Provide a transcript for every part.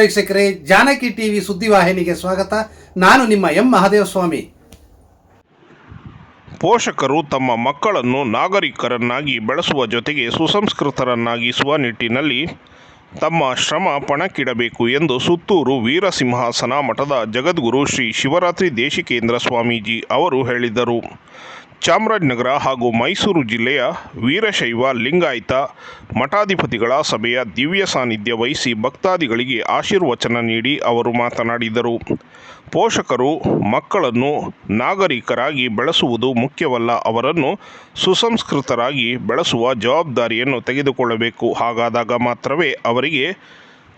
ವೀಕ್ಷಕರೇ, ಜಾನಕಿ ಟಿವಿ ಸುದ್ದಿವಾಹಿನಿಗೆ ಸ್ವಾಗತ. ನಾನು ನಿಮ್ಮ ಎಂ ಮಹಾದೇವಸ್ವಾಮಿ. ಪೋಷಕರು ತಮ್ಮ ಮಕ್ಕಳನ್ನು ನಾಗರಿಕರನ್ನಾಗಿ ಬೆಳೆಸುವ ಜೊತೆಗೆ ಸುಸಂಸ್ಕೃತರನ್ನಾಗಿಸುವ ನಿಟ್ಟಿನಲ್ಲಿ ತಮ್ಮ ಶ್ರಮ ಪಣಕ್ಕಿಡಬೇಕು ಎಂದು ಸುತ್ತೂರು ವೀರಸಿಂಹಾಸನ ಮಠದ ಜಗದ್ಗುರು ಶ್ರೀ ಶಿವರಾತ್ರಿ ದೇಶಿಕೇಂದ್ರ ಸ್ವಾಮೀಜಿ ಅವರು ಹೇಳಿದರು. ಚಾಮರಾಜನಗರ ಹಾಗೂ ಮೈಸೂರು ಜಿಲ್ಲೆಯ ವೀರಶೈವ ಲಿಂಗಾಯತ ಮಠಾಧಿಪತಿಗಳ ಸಭೆಯ ದಿವ್ಯ ಸಾನ್ನಿಧ್ಯ ವಹಿಸಿ ಭಕ್ತಾದಿಗಳಿಗೆ ಆಶೀರ್ವಚನ ನೀಡಿ ಅವರು ಮಾತನಾಡಿದರು. ಪೋಷಕರು, ಮಕ್ಕಳನ್ನು ನಾಗರಿಕರಾಗಿ ಬೆಳೆಸುವುದು ಮುಖ್ಯವಲ್ಲ, ಅವರನ್ನು ಸುಸಂಸ್ಕೃತರಾಗಿ ಬೆಳೆಸುವ ಜವಾಬ್ದಾರಿಯನ್ನು ತೆಗೆದುಕೊಳ್ಳಬೇಕು. ಹಾಗಾದಾಗ ಮಾತ್ರವೇ ಅವರಿಗೆ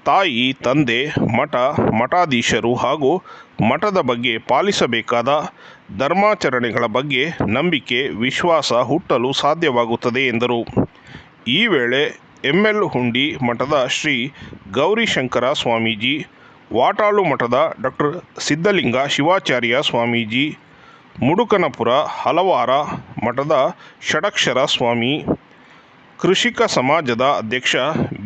ತಾಯಿ, ತಂದೆ, ಮಠ, ಮಠಾಧೀಶರು ಹಾಗೂ ಮಠದ ಬಗ್ಗೆ ಪಾಲಿಸಬೇಕಾದ ಧರ್ಮಾಚರಣೆಗಳ ಬಗ್ಗೆ ನಂಬಿಕೆ, ವಿಶ್ವಾಸ ಹುಟ್ಟಲು ಸಾಧ್ಯವಾಗುತ್ತದೆ ಎಂದರು. ಈ ವೇಳೆ ಎಂಎಲ್ ಎಲ್ ಹುಂಡಿ ಮಠದ ಶ್ರೀ ಗೌರಿಶಂಕರ ಸ್ವಾಮೀಜಿ, ವಾಟಾಳು ಮಠದ ಡಾಕ್ಟರ್ ಸಿದ್ಧಲಿಂಗ ಶಿವಾಚಾರ್ಯ ಸ್ವಾಮೀಜಿ, ಮುಡುಕನಪುರ ಹಲವಾರ ಮಠದ ಷಡಕ್ಷರ ಸ್ವಾಮಿ ಕೃಷಿಕ ಸಮಾಜದ ಅಧ್ಯಕ್ಷ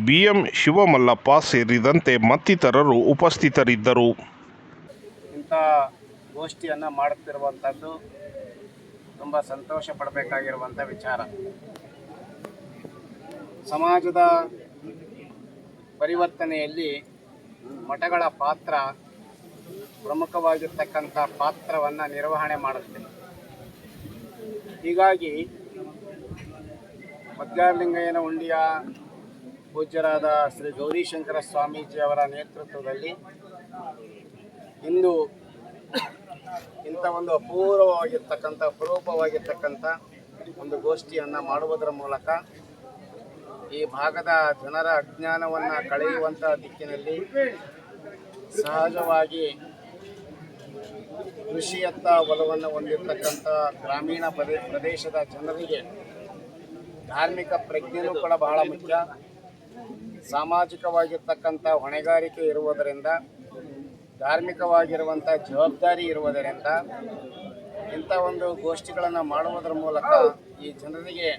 ಬಿಎಂ ಶಿವಮಲ್ಲಪ್ಪ ಸೇರಿದಂತೆ ಮತ್ತಿತರರು ಉಪಸ್ಥಿತರಿದ್ದರು. ಇಂಥ ಗೋಷ್ಠಿಯನ್ನು ಮಾಡುತ್ತಿರುವಂಥದ್ದು ತುಂಬ ಸಂತೋಷ ಪಡಬೇಕಾಗಿರುವಂಥ ವಿಚಾರ. ಸಮಾಜದ ಪರಿವರ್ತನೆಯಲ್ಲಿ ಮಠಗಳ ಪಾತ್ರ ಪ್ರಮುಖವಾಗಿರ್ತಕ್ಕಂಥ ಪಾತ್ರವನ್ನು ನಿರ್ವಹಣೆ ಮಾಡುತ್ತೆ. ಹೀಗಾಗಿ ಮದ್ಗಾರಲಿಂಗಯ್ಯನ ಉಂಡಿಯ ಪೂಜ್ಯರಾದ ಶ್ರೀ ಗೌರಿಶಂಕರ ಸ್ವಾಮೀಜಿ ಅವರ ನೇತೃತ್ವದಲ್ಲಿ ಇಂದು ಇಂಥ ಒಂದು ಅಪೂರ್ವವಾಗಿರ್ತಕ್ಕಂಥ, ಅಪರೂಪವಾಗಿರ್ತಕ್ಕಂಥ ಒಂದು ಗೋಷ್ಠಿಯನ್ನು ಮಾಡುವುದರ ಮೂಲಕ ಈ ಭಾಗದ ಜನರ ಅಜ್ಞಾನವನ್ನು ಕಳೆಯುವಂಥ ದಿಕ್ಕಿನಲ್ಲಿ ಸಹಜವಾಗಿ ಕೃಷಿಯತ್ತ ಒಲವನ್ನು ಹೊಂದಿರತಕ್ಕಂಥ ಗ್ರಾಮೀಣ ಪ್ರದೇ, ಪ್ರದೇಶದ ಜನರಿಗೆ ಧಾರ್ಮಿಕ ಪ್ರಜ್ಞೆಯೂ ಕೂಡ ಬಹಳ ಮುಖ್ಯ. ಸಾಮಾಜಿಕವಾಗಿರ್ತಕ್ಕಂಥ ಹೊಣೆಗಾರಿಕೆ ಇರುವುದರಿಂದ, ಧಾರ್ಮಿಕವಾಗಿರುವಂಥ ಜವಾಬ್ದಾರಿ ಇರುವುದರಿಂದ ಇಂಥ ಒಂದು ಗೋಷ್ಠಿಗಳನ್ನು ಮಾಡುವುದರ ಮೂಲಕ ಈ ಜನರಿಗೆ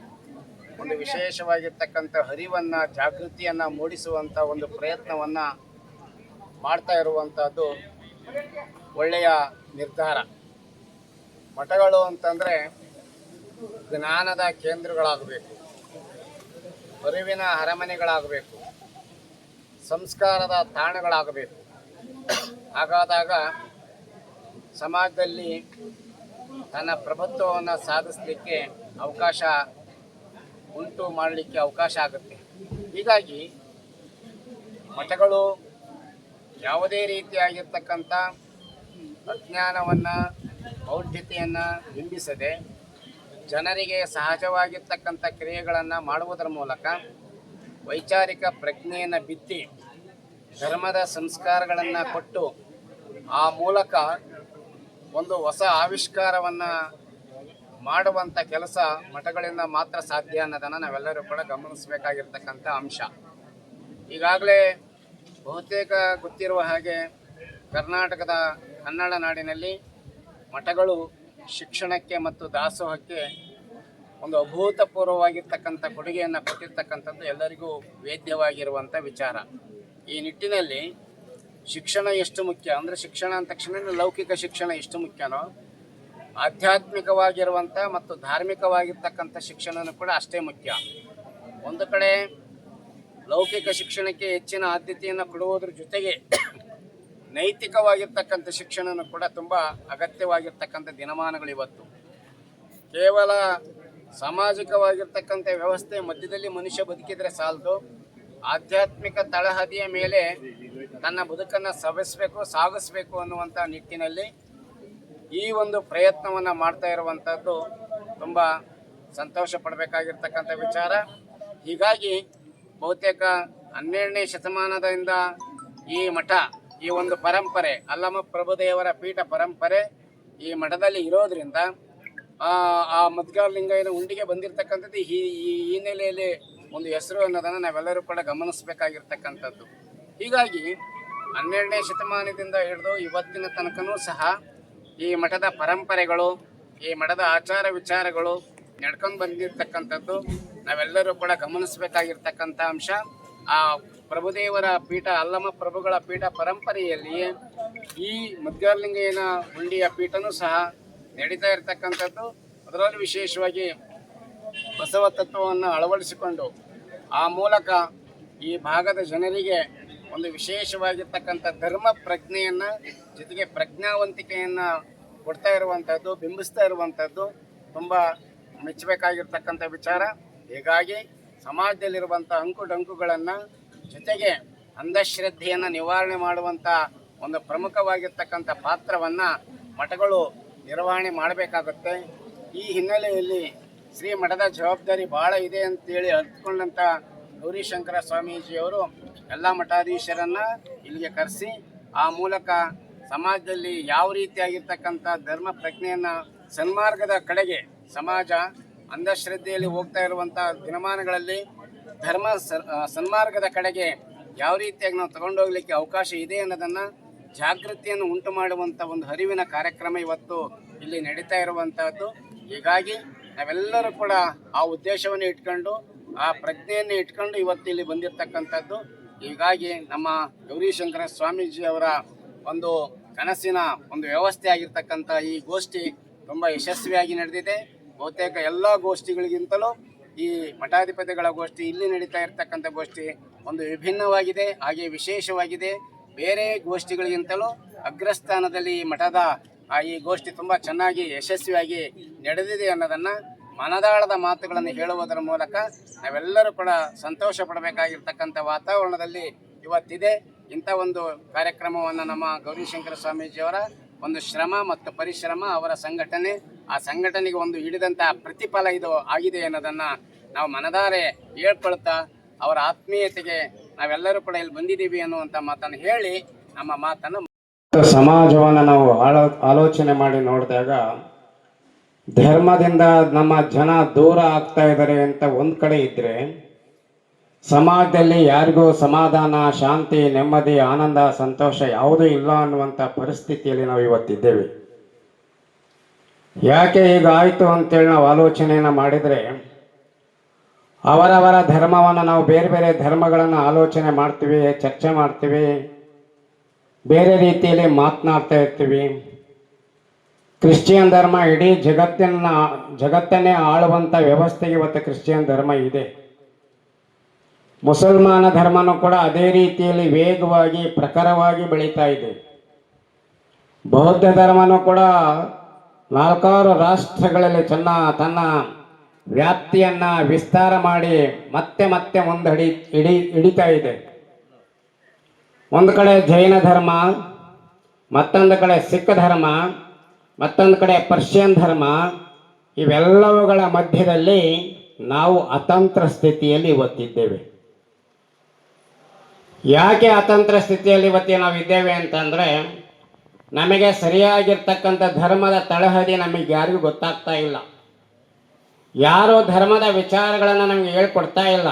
ಒಂದು ವಿಶೇಷವಾಗಿರ್ತಕ್ಕಂಥ ಹರಿವನ್ನು, ಜಾಗೃತಿಯನ್ನು ಮೂಡಿಸುವಂಥ ಒಂದು ಪ್ರಯತ್ನವನ್ನು ಮಾಡ್ತಾ ಇರುವಂಥದ್ದು ಒಳ್ಳೆಯ ನಿರ್ಧಾರ. ಮಠಗಳು ಅಂತಂದರೆ ಜ್ಞಾನದ ಕೇಂದ್ರಗಳಾಗಬೇಕು. ಅರಿವಿನ ಅರಮನೆಗಳಾಗಬೇಕು. ಸಂಸ್ಕಾರದ ತಾಣಗಳಾಗಬೇಕು. ಹಾಗಾದಾಗ ಸಮಾಜದಲ್ಲಿ ತನ್ನ ಪ್ರಭುತ್ವವನ್ನು ಸಾಧಿಸಲಿಕ್ಕೆ ಅವಕಾಶ ಉಂಟು ಮಾಡಲಿಕ್ಕೆ ಅವಕಾಶ ಆಗುತ್ತೆ. ಹೀಗಾಗಿ ಮಠಗಳು ಯಾವುದೇ ರೀತಿಯಾಗಿರ್ತಕ್ಕಂಥ ಅಜ್ಞಾನವನ್ನು ಬೌದ್ಧತೆಯನ್ನು ಬಿಂಬಿಸದೆ ಜನರಿಗೆ ಸಹಜವಾಗಿರ್ತಕ್ಕಂಥ ಕ್ರಿಯೆಗಳನ್ನು ಮಾಡುವುದರ ಮೂಲಕ ವೈಚಾರಿಕ ಪ್ರಜ್ಞೆಯನ್ನು ಬಿತ್ತಿ ಧರ್ಮದ ಸಂಸ್ಕಾರಗಳನ್ನು ಕೊಟ್ಟು ಆ ಮೂಲಕ ಒಂದು ಹೊಸ ಆವಿಷ್ಕಾರವನ್ನು ಮಾಡುವಂಥ ಕೆಲಸ ಮಠಗಳಿಂದ ಮಾತ್ರ ಸಾಧ್ಯ ಅನ್ನೋದನ್ನು ನಾವೆಲ್ಲರೂ ಕೂಡ ಗಮನಿಸಬೇಕಾಗಿರ್ತಕ್ಕಂಥ ಅಂಶ. ಈಗಾಗಲೇ ಬಹುತೇಕ ಗೊತ್ತಿರುವ ಹಾಗೆ ಕರ್ನಾಟಕದ ಕನ್ನಡ ನಾಡಿನಲ್ಲಿ ಮಠಗಳು ಶಿಕ್ಷಣಕ್ಕೆ ಮತ್ತು ದಾಸೋಹಕ್ಕೆ ಒಂದು ಅಭೂತಪೂರ್ವವಾಗಿರ್ತಕ್ಕಂಥ ಕೊಡುಗೆಯನ್ನು ಕೊಟ್ಟಿರ್ತಕ್ಕಂಥದ್ದು ಎಲ್ಲರಿಗೂ ವೇದ್ಯವಾಗಿರುವಂಥ ವಿಚಾರ. ಈ ನಿಟ್ಟಿನಲ್ಲಿ ಶಿಕ್ಷಣ ಎಷ್ಟು ಮುಖ್ಯ? ಅಂದರೆ ಶಿಕ್ಷಣ ಅಂದ ತಕ್ಷಣ ಲೌಕಿಕ ಶಿಕ್ಷಣ ಎಷ್ಟು ಮುಖ್ಯನೋ, ಆಧ್ಯಾತ್ಮಿಕವಾಗಿರುವಂಥ ಮತ್ತು ಧಾರ್ಮಿಕವಾಗಿರ್ತಕ್ಕಂಥ ಶಿಕ್ಷಣನೂ ಕೂಡ ಅಷ್ಟೇ ಮುಖ್ಯ. ಒಂದು ಕಡೆ ಲೌಕಿಕ ಶಿಕ್ಷಣಕ್ಕೆ ಹೆಚ್ಚಿನ ಆದ್ಯತೆಯನ್ನು ಕೊಡುವುದ್ರ ಜೊತೆಗೆ ನೈತಿಕವಾಗಿರ್ತಕ್ಕಂಥ ಶಿಕ್ಷಣ ಕೂಡ ತುಂಬ ಅಗತ್ಯವಾಗಿರ್ತಕ್ಕಂಥ ದಿನಮಾನಗಳು ಇವತ್ತು. ಕೇವಲ ಸಾಮಾಜಿಕವಾಗಿರ್ತಕ್ಕಂಥ ವ್ಯವಸ್ಥೆ ಮಧ್ಯದಲ್ಲಿ ಮನುಷ್ಯ ಬದುಕಿದ್ರೆ ಸಾಲದು. ಆಧ್ಯಾತ್ಮಿಕ ತಳಹದಿಯ ಮೇಲೆ ತನ್ನ ಬದುಕನ್ನು ಸವಿಸಬೇಕು, ಸಾಗಿಸ್ಬೇಕು ಅನ್ನುವಂಥ ನಿಟ್ಟಿನಲ್ಲಿ ಈ ಒಂದು ಪ್ರಯತ್ನವನ್ನು ಮಾಡ್ತಾ ಇರುವಂಥದ್ದು ತುಂಬ ಸಂತೋಷ ಪಡಬೇಕಾಗಿರ್ತಕ್ಕಂಥ ವಿಚಾರ. ಹೀಗಾಗಿ ಬಹುತೇಕ ಹನ್ನೆರಡನೇ ಶತಮಾನದಿಂದ ಈ ಮಠ ಈ ಒಂದು ಪರಂಪರೆ, ಅಲ್ಲಮ ಪ್ರಭುದೇವರ ಪೀಠ ಪರಂಪರೆ ಈ ಮಠದಲ್ಲಿ ಇರೋದ್ರಿಂದ, ಆ ಮದ್ಗಾಲಿಂಗಯ್ಯನ ಉಂಡಿಗೆ ಬಂದಿರತಕ್ಕಂಥದ್ದು ಈ ಈ ಹಿನ್ನೆಲೆಯಲ್ಲಿ ಒಂದು ಹೆಸರು ಅನ್ನೋದನ್ನು ನಾವೆಲ್ಲರೂ ಕೂಡ ಗಮನಿಸಬೇಕಾಗಿರ್ತಕ್ಕಂಥದ್ದು. ಹೀಗಾಗಿ ಹನ್ನೆರಡನೇ ಶತಮಾನದಿಂದ ಹಿಡಿದು ಇವತ್ತಿನ ತನಕನೂ ಸಹ ಈ ಮಠದ ಪರಂಪರೆಗಳು, ಈ ಮಠದ ಆಚಾರ ವಿಚಾರಗಳು ನಡ್ಕೊಂಡು ಬಂದಿರತಕ್ಕಂಥದ್ದು ನಾವೆಲ್ಲರೂ ಕೂಡ ಗಮನಿಸಬೇಕಾಗಿರ್ತಕ್ಕಂಥ ಅಂಶ. ಆ ಪ್ರಭುದೇವರ ಪೀಠ ಅಲ್ಲಮ ಪ್ರಭುಗಳ ಪೀಠ ಪರಂಪರೆಯಲ್ಲಿ ಈ ಮುದ್ಗಲಿಂಗಯ್ಯನ ಹುಂಡಿಯ ಪೀಠನೂ ಸಹ ನಡೀತಾ ಇರತಕ್ಕಂಥದ್ದು. ಅದರಲ್ಲೂ ವಿಶೇಷವಾಗಿ ಬಸವ ತತ್ವವನ್ನು ಅಳವಡಿಸಿಕೊಂಡು ಆ ಮೂಲಕ ಈ ಭಾಗದ ಜನರಿಗೆ ಒಂದು ವಿಶೇಷವಾಗಿರ್ತಕ್ಕಂಥ ಧರ್ಮ ಪ್ರಜ್ಞೆಯನ್ನು, ಜೊತೆಗೆ ಪ್ರಜ್ಞಾವಂತಿಕೆಯನ್ನು ಕೊಡ್ತಾ ಇರುವಂಥದ್ದು, ಬಿಂಬಿಸ್ತಾ ಇರುವಂಥದ್ದು, ತುಂಬ ಮೆಚ್ಚಬೇಕಾಗಿರ್ತಕ್ಕಂಥ ವಿಚಾರ. ಹೀಗಾಗಿ ಸಮಾಜದಲ್ಲಿರುವಂಥ ಅಂಕು ಡಂಕುಗಳನ್ನು ಜೊತೆಗೆ ಅಂಧಶ್ರದ್ಧೆಯನ್ನು ನಿವಾರಣೆ ಮಾಡುವಂಥ ಒಂದು ಪ್ರಮುಖವಾಗಿರ್ತಕ್ಕಂಥ ಪಾತ್ರವನ್ನು ಮಠಗಳು ನಿರ್ವಹಣೆ ಮಾಡಬೇಕಾಗುತ್ತೆ. ಈ ಹಿನ್ನೆಲೆಯಲ್ಲಿ ಶ್ರೀ ಮಠದ ಜವಾಬ್ದಾರಿ ಭಾಳ ಇದೆ ಅಂತೇಳಿ ಅರ್ಥಕೊಂಡಂಥ ಗೌರಿಶಂಕರ ಸ್ವಾಮೀಜಿಯವರು ಎಲ್ಲ ಮಠಾಧೀಶರನ್ನ ಇಲ್ಲಿಗೆ ಕರೆಸಿ, ಆ ಮೂಲಕ ಸಮಾಜದಲ್ಲಿ ಯಾವ ರೀತಿಯಾಗಿರ್ತಕ್ಕಂಥ ಧರ್ಮ ಪ್ರಜ್ಞೆಯನ್ನು ಸನ್ಮಾರ್ಗದ ಕಡೆಗೆ ಸಮಾಜ ಅಂಧಶ್ರದ್ಧೆಯಲ್ಲಿ ಹೋಗ್ತಾ ಇರುವಂಥ ದಿನಮಾನಗಳಲ್ಲಿ ಧರ್ಮ ಸನ್ಮಾರ್ಗದ ಕಡೆಗೆ ಯಾವ ರೀತಿಯಾಗಿ ನಾವು ತಗೊಂಡೋಗ್ಲಿಕ್ಕೆ ಅವಕಾಶ ಇದೆ ಅನ್ನೋದನ್ನು ಜಾಗೃತಿಯನ್ನು ಉಂಟು ಮಾಡುವಂಥ ಒಂದು ಅರಿವಿನ ಕಾರ್ಯಕ್ರಮ ಇವತ್ತು ಇಲ್ಲಿ ನಡೀತಾ ಇರುವಂತಹದ್ದು. ಹೀಗಾಗಿ ನಾವೆಲ್ಲರೂ ಕೂಡ ಆ ಉದ್ದೇಶವನ್ನು ಇಟ್ಕೊಂಡು, ಆ ಪ್ರಜ್ಞೆಯನ್ನು ಇಟ್ಕೊಂಡು ಇವತ್ತು ಇಲ್ಲಿ ಬಂದಿರತಕ್ಕಂಥದ್ದು. ಹೀಗಾಗಿ ನಮ್ಮ ಗೌರಿಶಂಕರ ಸ್ವಾಮೀಜಿ ಅವರ ಒಂದು ಕನಸಿನ ಒಂದು ವ್ಯವಸ್ಥೆ ಆಗಿರ್ತಕ್ಕಂಥ ಈ ಗೋಷ್ಠಿ ತುಂಬ ಯಶಸ್ವಿಯಾಗಿ ನಡೆದಿದೆ. ಬಹುತೇಕ ಎಲ್ಲ ಗೋಷ್ಠಿಗಳಿಗಿಂತಲೂ ಈ ಮಠಾಧಿಪತಿಗಳ ಗೋಷ್ಠಿ ಇಲ್ಲಿ ನಡೀತಾ ಇರತಕ್ಕಂಥ ಗೋಷ್ಠಿ ಒಂದು ವಿಭಿನ್ನವಾಗಿದೆ, ಹಾಗೆ ವಿಶೇಷವಾಗಿದೆ. ಬೇರೆ ಗೋಷ್ಠಿಗಳಿಗಿಂತಲೂ ಅಗ್ರಸ್ಥಾನದಲ್ಲಿ ಈ ಮಠದ ಈ ಗೋಷ್ಠಿ ತುಂಬ ಚೆನ್ನಾಗಿ, ಯಶಸ್ವಿಯಾಗಿ ನಡೆದಿದೆ ಅನ್ನೋದನ್ನು ಮನದಾಳದ ಮಾತುಗಳನ್ನು ಹೇಳುವುದರ ಮೂಲಕ ನಾವೆಲ್ಲರೂ ಕೂಡ ಸಂತೋಷ ಪಡಬೇಕಾಗಿರ್ತಕ್ಕಂಥ ವಾತಾವರಣದಲ್ಲಿ ಇವತ್ತಿದೆ. ಇಂಥ ಒಂದು ಕಾರ್ಯಕ್ರಮವನ್ನು ನಮ್ಮ ಗೌರಿಶಂಕರ ಸ್ವಾಮೀಜಿಯವರ ಒಂದು ಶ್ರಮ ಮತ್ತು ಪರಿಶ್ರಮ ಅವರ ಸಂಘಟನೆ, ಆ ಸಂಘಟನೆಗೆ ಒಂದು ಹಿಡಿದಂತಹ ಪ್ರತಿಫಲ ಇದು ಆಗಿದೆ ಅನ್ನೋದನ್ನು ನಾವು ಮನದಾರೆ ಹೇಳ್ಕೊಳ್ತಾ ಅವರ ಆತ್ಮೀಯತೆಗೆ ನಾವೆಲ್ಲರೂ ಕೂಡ ಇಲ್ಲಿ ಬಂದಿದ್ದೀವಿ ಅನ್ನುವಂಥ ಮಾತನ್ನು ಹೇಳಿ ನಮ್ಮ ಮಾತನ್ನು ಸಮಾಜವನ್ನು ನಾವು ಆಲೋ, ಆಲೋಚನೆ ಮಾಡಿ ನೋಡಿದಾಗ ಧರ್ಮದಿಂದ ನಮ್ಮ ಜನ ದೂರ ಆಗ್ತಾ ಇದ್ದಾರೆ ಅಂತ ಒಂದು ಕಡೆ ಇದ್ದರೆ ಸಮಾಜದಲ್ಲಿ ಯಾರಿಗೂ ಸಮಾಧಾನ, ಶಾಂತಿ, ನೆಮ್ಮದಿ, ಆನಂದ, ಸಂತೋಷ ಯಾವುದೂ ಇಲ್ಲ ಅನ್ನುವಂಥ ಪರಿಸ್ಥಿತಿಯಲ್ಲಿ ನಾವು ಇವತ್ತಿದ್ದೇವೆ. ಯಾಕೆ ಈಗ ಆಯಿತು ಅಂತೇಳಿ ನಾವು ಆಲೋಚನೆಯನ್ನು ಮಾಡಿದರೆ, ಅವರವರ ಧರ್ಮವನ್ನು ನಾವು ಬೇರೆ ಬೇರೆ ಧರ್ಮಗಳನ್ನು ಆಲೋಚನೆ ಮಾಡ್ತೀವಿ, ಚರ್ಚೆ ಮಾಡ್ತೀವಿ, ಬೇರೆ ರೀತಿಯಲ್ಲಿ ಮಾತನಾಡ್ತಾ ಇರ್ತೀವಿ. ಕ್ರಿಶ್ಚಿಯನ್ ಧರ್ಮ ಇಡೀ ಜಗತ್ತಿನ, ಜಗತ್ತನ್ನೇ ಆಳುವಂಥ ವ್ಯವಸ್ಥೆಗೆ ಇವತ್ತು ಕ್ರಿಶ್ಚಿಯನ್ ಧರ್ಮ ಇದೆ. ಮುಸಲ್ಮಾನ ಧರ್ಮನೂ ಕೂಡ ಅದೇ ರೀತಿಯಲ್ಲಿ ವೇಗವಾಗಿ, ಪ್ರಖರವಾಗಿ ಬೆಳೀತಾ ಇದೆ. ಬೌದ್ಧ ಧರ್ಮನೂ ಕೂಡ ನಾಲ್ಕಾರು ರಾಷ್ಟ್ರಗಳಲ್ಲಿ ಚೆನ್ನ ತನ್ನ ವ್ಯಾಪ್ತಿಯನ್ನು ವಿಸ್ತಾರ ಮಾಡಿ ಮತ್ತೆ ಮತ್ತೆ ಮುಂದಡಿ ಹಿಡಿ ಹಿಡಿತಾ ಇದೆ. ಒಂದು ಕಡೆ ಜೈನ ಧರ್ಮ, ಮತ್ತೊಂದು ಕಡೆ ಸಿಖ್ ಧರ್ಮ, ಮತ್ತೊಂದು ಕಡೆ ಪರ್ಷಿಯನ್ ಧರ್ಮ, ಇವೆಲ್ಲವುಗಳ ಮಧ್ಯದಲ್ಲಿ ನಾವು ಅತಂತ್ರ ಸ್ಥಿತಿಯಲ್ಲಿ ಇವತ್ತಿದ್ದೇವೆ ಯಾಕೆ ಅತಂತ್ರ ಸ್ಥಿತಿಯಲ್ಲಿ ಇವತ್ತಿಗೆ ನಾವು ಇದ್ದೇವೆ ಅಂತಂದರೆ, ನಮಗೆ ಸರಿಯಾಗಿರ್ತಕ್ಕಂಥ ಧರ್ಮದ ತಳಹದಿ ನಮಗೆ ಯಾರಿಗೂ ಗೊತ್ತಾಗ್ತಾ ಇಲ್ಲ. ಯಾರೋ ಧರ್ಮದ ವಿಚಾರಗಳನ್ನು ನಮಗೆ ಹೇಳ್ಕೊಡ್ತಾ ಇಲ್ಲ.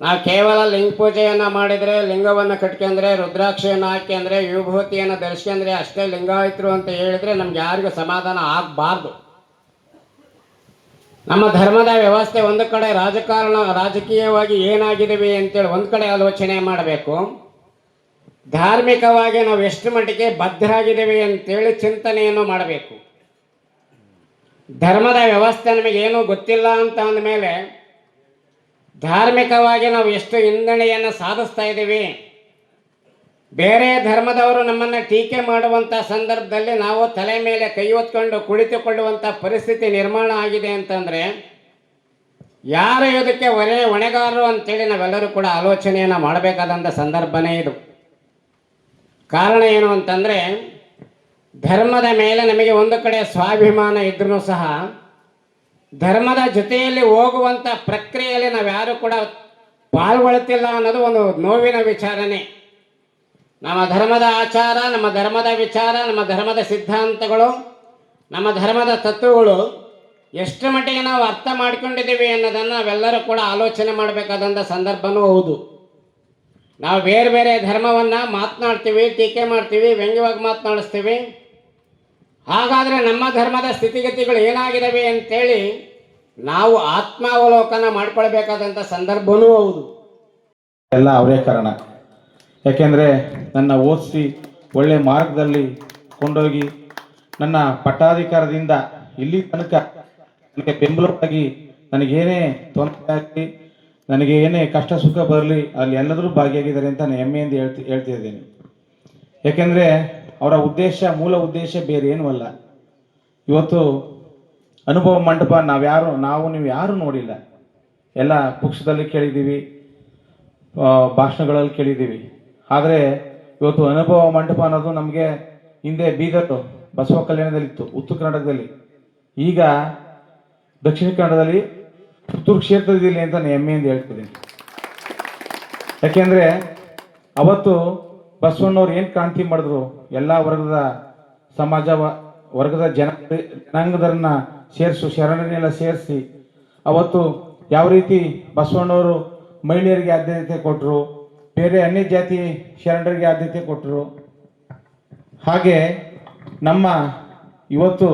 ನಾವು ಕೇವಲ ಲಿಂಗ ಪೂಜೆಯನ್ನು ಮಾಡಿದರೆ, ಲಿಂಗವನ್ನು ಕಟ್ಕೊಂಡ್ರೆ, ರುದ್ರಾಕ್ಷಿಯನ್ನು ಹಾಕ್ಯಂದ್ರೆ ವಿಭೂತಿಯನ್ನು ಧರಿಸ್ಕೊಂಡ್ರೆ ಅಷ್ಟೇ ಲಿಂಗಾಯಿತರು ಅಂತ ಹೇಳಿದ್ರೆ ನಮ್ಗೆ ಯಾರಿಗೂ ಸಮಾಧಾನ ಆಗಬಾರ್ದು. ನಮ್ಮ ಧರ್ಮದ ವ್ಯವಸ್ಥೆ ಒಂದು ಕಡೆ ರಾಜಕಾರಣ, ರಾಜಕೀಯವಾಗಿ ಏನಾಗಿದ್ದೀವಿ ಅಂತೇಳಿ ಒಂದು ಕಡೆ ಆಲೋಚನೆ ಮಾಡಬೇಕು. ಧಾರ್ಮಿಕವಾಗಿ ನಾವು ಎಷ್ಟು ಮಟ್ಟಿಗೆ ಬದ್ಧರಾಗಿದ್ದೀವಿ ಅಂತೇಳಿ ಚಿಂತನೆಯನ್ನು ಮಾಡಬೇಕು. ಧರ್ಮದ ವ್ಯವಸ್ಥೆ ನಮಗೇನು ಗೊತ್ತಿಲ್ಲ ಅಂತ ಅಂದಮೇಲೆ ಧಾರ್ಮಿಕವಾಗಿ ನಾವು ಎಷ್ಟು ಹಿಂದಣೆಯನ್ನು ಸಾಧಿಸ್ತಾ ಇದ್ದೀವಿ ಬೇರೆ ಧರ್ಮದವರು ನಮ್ಮನ್ನು ಟೀಕೆ ಮಾಡುವಂಥ ಸಂದರ್ಭದಲ್ಲಿ ನಾವು ತಲೆ ಮೇಲೆ ಕೈ ಹೊತ್ಕೊಂಡು ಕುಳಿತುಕೊಳ್ಳುವಂಥ ಪರಿಸ್ಥಿತಿ ನಿರ್ಮಾಣ ಆಗಿದೆ ಅಂತಂದರೆ, ಯಾರು ಇದಕ್ಕೆ ಹೊರೆ ಹೊಣೆಗಾರರು ಅಂತೇಳಿ ನಾವೆಲ್ಲರೂ ಕೂಡ ಆಲೋಚನೆಯನ್ನು ಮಾಡಬೇಕಾದಂಥ ಸಂದರ್ಭನೇ ಇದು. ಕಾರಣ ಏನು ಅಂತಂದರೆ, ಧರ್ಮದ ಮೇಲೆ ನಮಗೆ ಒಂದು ಕಡೆ ಸ್ವಾಭಿಮಾನ ಇದ್ರೂ ಸಹ, ಧರ್ಮದ ಜೊತೆಯಲ್ಲಿ ಹೋಗುವಂಥ ಪ್ರಕ್ರಿಯೆಯಲ್ಲಿ ನಾವು ಯಾರು ಕೂಡ ಪಾಲ್ಗೊಳ್ತಿಲ್ಲ ಅನ್ನೋದು ಒಂದು ನೋವಿನ ವಿಚಾರನೆ. ನಮ್ಮ ಧರ್ಮದ ಆಚಾರ, ನಮ್ಮ ಧರ್ಮದ ವಿಚಾರ, ನಮ್ಮ ಧರ್ಮದ ಸಿದ್ಧಾಂತಗಳು, ನಮ್ಮ ಧರ್ಮದ ತತ್ವಗಳು ಎಷ್ಟು ಮಟ್ಟಿಗೆ ನಾವು ಅರ್ಥ ಮಾಡಿಕೊಂಡಿದ್ದೀವಿ ಅನ್ನೋದನ್ನು ನಾವೆಲ್ಲರೂ ಕೂಡ ಆಲೋಚನೆ ಮಾಡಬೇಕಾದಂಥ ಸಂದರ್ಭನೂ ಹೌದು. ನಾವು ಬೇರೆ ಬೇರೆ ಧರ್ಮವನ್ನು ಮಾತನಾಡ್ತೀವಿ, ಟೀಕೆ ಮಾಡ್ತೀವಿ, ವ್ಯಂಗ್ಯವಾಗಿ ಮಾತನಾಡಿಸ್ತೀವಿ. ಹಾಗಾದರೆ ನಮ್ಮ ಧರ್ಮದ ಸ್ಥಿತಿಗತಿಗಳು ಏನಾಗಿದ್ದಾವೆ ಅಂತೇಳಿ ನಾವು ಆತ್ಮಾವಲೋಕನ ಮಾಡ್ಕೊಳ್ಬೇಕಾದಂಥ ಸಂದರ್ಭವೂ ಹೌದು. ಎಲ್ಲ ಅವರೇ ಕಾರಣ. ಯಾಕೆಂದರೆ ನನ್ನ ಓದಿಸಿ ಒಳ್ಳೆ ಮಾರ್ಗದಲ್ಲಿ ಕೊಂಡೋಗಿ ನನ್ನ ಪಟ್ಟಾಧಿಕಾರದಿಂದ ಇಲ್ಲಿ ತನಕ ನನಗೆ ಬೆಂಬಲವಾಗಿ ನನಗೇನೇ ತೊಂದರೆ ಆಗಲಿ ನನಗೆ ಏನೇ ಕಷ್ಟ ಸುಖ ಬರಲಿ, ಅಲ್ಲಿ ಎಲ್ಲದರೂ ಭಾಗಿಯಾಗಿದ್ದಾರೆ ಅಂತ ನಾನು ಹೆಮ್ಮೆಯಿಂದ ಹೇಳ್ತಿ, ಹೇಳ್ತಾ ಇದ್ದೀನಿ. ಯಾಕೆಂದರೆ ಅವರ ಉದ್ದೇಶ, ಮೂಲ ಉದ್ದೇಶ ಬೇರೆ ಏನೂ ಅಲ್ಲ. ಇವತ್ತು ಅನುಭವ ಮಂಟಪ ನಾವ್ಯಾರು, ನಾವು ನೀವು ಯಾರೂ ನೋಡಿಲ್ಲ. ಎಲ್ಲ ಪುಸ್ತಕದಲ್ಲಿ ಕೇಳಿದ್ದೀವಿ ಭಾಷಣಗಳಲ್ಲಿ ಕೇಳಿದ್ದೀವಿ. ಆದರೆ ಇವತ್ತು ಅನುಭವ ಮಂಟಪ ಅನ್ನೋದು ನಮಗೆ ಹಿಂದೆ ಬೀದರ್ ಬಸವ ಕಲ್ಯಾಣದಲ್ಲಿತ್ತು, ಉತ್ತರ ಕರ್ನಾಟಕದಲ್ಲಿ. ಈಗ ದಕ್ಷಿಣ ಕನ್ನಡದಲ್ಲಿ ಪುತ್ತೂರು ಕ್ಷೇತ್ರದಲ್ಲಿ ಅಂತ ನಾನು ಹೆಮ್ಮೆಯಿಂದ ಹೇಳ್ತಿದ್ದೀನಿ. ಯಾಕೆಂದರೆ ಅವತ್ತು ಬಸವಣ್ಣವ್ರು ಏನು ಕ್ರಾಂತಿ ಮಾಡಿದ್ರು, ಎಲ್ಲ ವರ್ಗದ ಸಮಾಜ ವರ್ಗದ ಜನ ಜನಾಂಗದರನ್ನ ಸೇರಿಸು ಶರಣರನ್ನೆಲ್ಲ ಸೇರಿಸಿ, ಅವತ್ತು ಯಾವ ರೀತಿ ಬಸವಣ್ಣವರು ಮಹಿಳೆಯರಿಗೆ ಆದ್ಯತೆ ಕೊಟ್ಟರು ಬೇರೆ ಅನ್ಯ ಜಾತಿ ಶರಣರಿಗೆ ಆದ್ಯತೆ ಕೊಟ್ಟರು. ಹಾಗೆ ನಮ್ಮ ಇವತ್ತು